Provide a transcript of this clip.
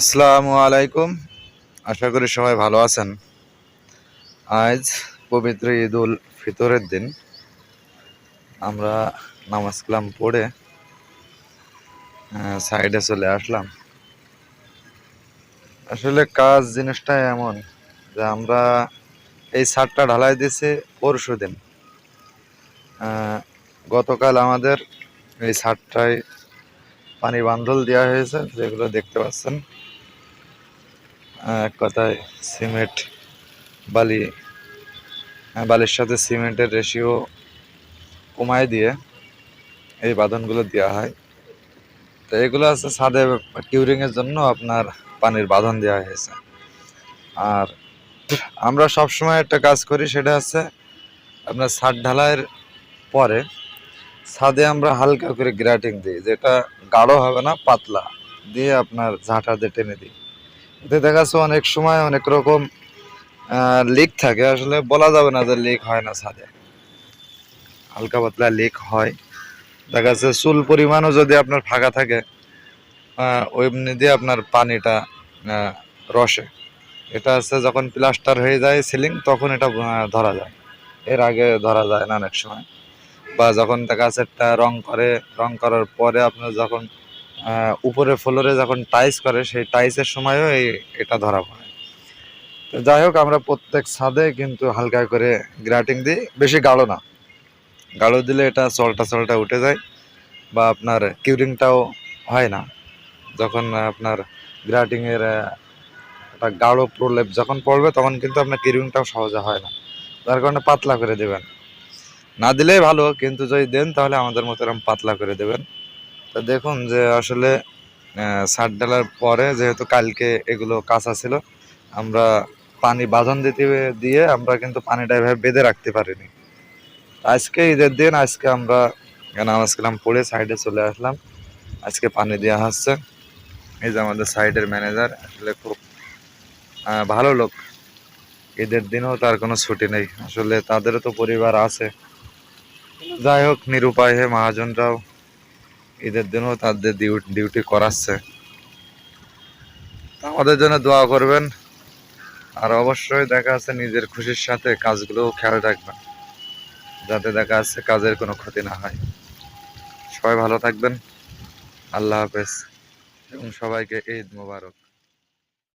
আসসালামু আলাইকুম। আশা করি সবাই ভালো আছেন। আজ পবিত্র ঈদ উল ফিতরের দিন। আমরা নামাজ কালাম পড়ে সাইডে চলে আসলাম। আসলে কাজ জিনিসটা এমন যে আমরা এই ছাদটা ঢালাই দিয়েছি পরশু দিন। গতকাল আমাদের এই ছাদটায় পানি বান্ধল দেওয়া হয়েছে, যেগুলো দেখতে পাচ্ছেন। এক কথায় সিমেন্ট বালি বালির সাথে সিমেন্টের রেশিও কমায় দিয়ে এই বাঁধনগুলো দেওয়া হয়। তো এগুলো আছে ছাদে কিউরিংয়ের জন্য আপনার পানির বাঁধন দেওয়া হয়েছে। আর আমরা সবসময় একটা কাজ করি, সেটা হচ্ছে আপনার ছাদ ঢালাইয়ের পরে ছাদে আমরা হালকা করে গ্রাটিং দিই, যেটা গাঢ় হবে না, পাতলা, দিয়ে আপনার ঝাঁটা দিয়ে টেনে দিই। এতে দেখা যাচ্ছে অনেক সময় অনেক রকম লিক থাকে। আসলে বলা যাবে না যে লিক হয় না ছাদে। হালকা পাতলা লিক হয়। দেখা যাচ্ছে চুল পরিমাণও যদি আপনার ফাঁকা থাকে ওইমনি দিয়ে আপনার পানিটা রসে। এটা হচ্ছে যখন প্লাস্টার হয়ে যায় সিলিং তখন এটা ধরা যায়। এর আগে ধরা যায় না অনেক সময়। বা যখন দেখা যাচ্ছে একটা রং করে, রং করার পরে আপনার যখন উপরে ফ্লোরে যখন টাইস করে, সেই টাইসের সময়ও এই, এটা ধরা পড়ে। তো যাই হোক, আমরা প্রত্যেক ছাদে কিন্তু হালকা করে গ্রাটিং দিই। বেশি গাঢ় না। গাঢ় দিলে এটা চলটা চলটা উঠে যায় বা আপনার কিউরিংটাও হয় না। যখন আপনার গ্রাটিংয়ের একটা গাঢ় প্রলেপ যখন পড়বে, তখন কিন্তু আপনার কিউরিংটাও সহজে হয় না। তার কারণে পাতলা করে দেবেন। না দিলেই ভালো, কিন্তু যদি দেন, তাহলে আমাদের মতো এরকম পাতলা করে দেবেন। তো দেখুন যে আসলে সার ডালার পরে যেহেতু কালকে এগুলো কাঁচা ছিল, আমরা পানি বাঁধন দিতে, দিয়ে আমরা কিন্তু পানিটা এভাবে বেঁধে রাখতে পারিনি। আজকে ঈদের দিন, আজকে আমরা নামাজ কালাম পড়ে সাইডে চলে আসলাম। আজকে পানি দেওয়া হচ্ছে। এই যে আমাদের সাইডের ম্যানেজার, আসলে খুব ভালো লোক। ঈদের দিনেও তার কোনো ছুটি নেই। আসলে তাদেরও তো পরিবার আছে। যাই হোক, নিরুপায় হয়ে মহাজনরাও। ঈদের দিনও তাদের ডিউটি করাচ্ছে। আমাদের জন্য দোয়া করবেন। আর অবশ্যই দেখা আছে নিজের খুশির সাথে কাজগুলো খেয়াল রাখবেন। যাতে দেখা আছে কাজের কোনো ক্ষতি না হয়। সবাই ভালো থাকবেন। আল্লাহ হাফেজ। এবং সবাইকে ঈদ মোবারক।